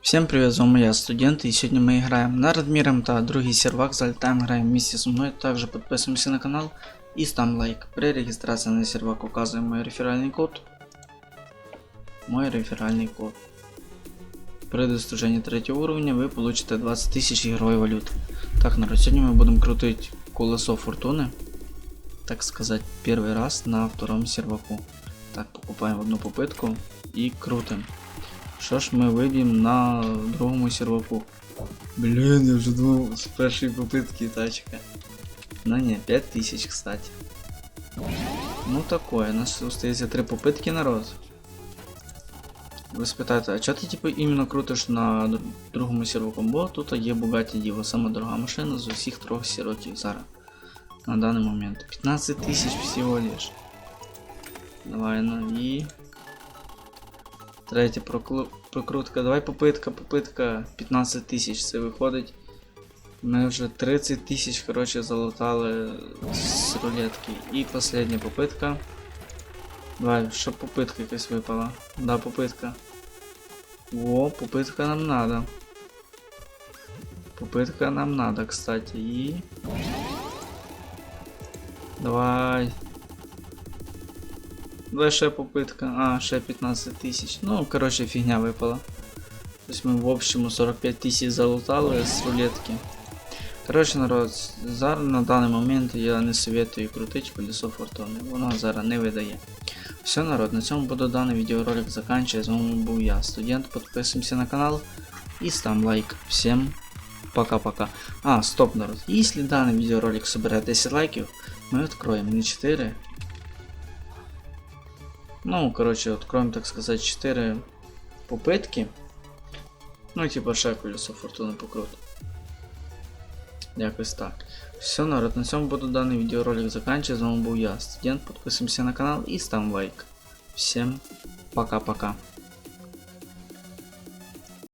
Всем привет, з вами я, студент, и сегодня мы играем на Радмиром та другий сервак, залетаем, играем вместе со мной, также подписываемся на канал и ставим лайк. При регистрации на сервак указываем мой реферальный код. Мой реферальный код. При достижении третьего уровня вы получите 20 тысяч игровой валюты. Так, народ, сегодня мы будем крутить колесо фортуны, так сказать, первый раз на втором серваку. Так, покупаем одну попытку и крутим. Що ж ми виб'ємо на другому серваку? Блін, я вже думав з першої попитки тачка. Ну не, 5000, кстати. Ну такое, у нас остається три попитки народ. Ви спитаєте, а чого ти типу іменно крутиш на другому серваку? Бо тут є Bugatti Divo, сама дорога машина з усіх трьох серваків зараз. На даний момент. 15 тисяч всього лиш. Давай, ну і... Третя прокрутка. Давай попитка, попитка. 15 тисяч це виходить. Ми вже 30 тисяч, коротше, залутали з рулетки. І остання попитка. Давай, щоб попитка якась випала. Да, попитка. О, попитка нам надо. Попитка нам надо, кстати. І. Давай. Ще попитка. А, ще 15 тисяч. Ну, коротше, фігня випала. Тобто ми в общому 45 тисяч залутали з рулетки. Коротше, народ, зараз на даний момент я не советую крутити колесо фортуни. Воно зараз не видає. Все, народ, на цьому буду даний відеоролик заканчивать. З вами був я, студент. Підписуємося на канал і ставим лайк. Всем пока-пока. А, стоп, народ. Если данный видеоролик собирает 10 лайков, мы откроем не 4, ну, короче, откроем, так сказать, 4 попытки. Ну, типа ще колесо фортуни покрут. Якось так. Все, народ, на цьому буду даний відеоролик заканчивать. З вами був я, студент. Підписуємося на канал і ставим лайк. Всем пока-пока.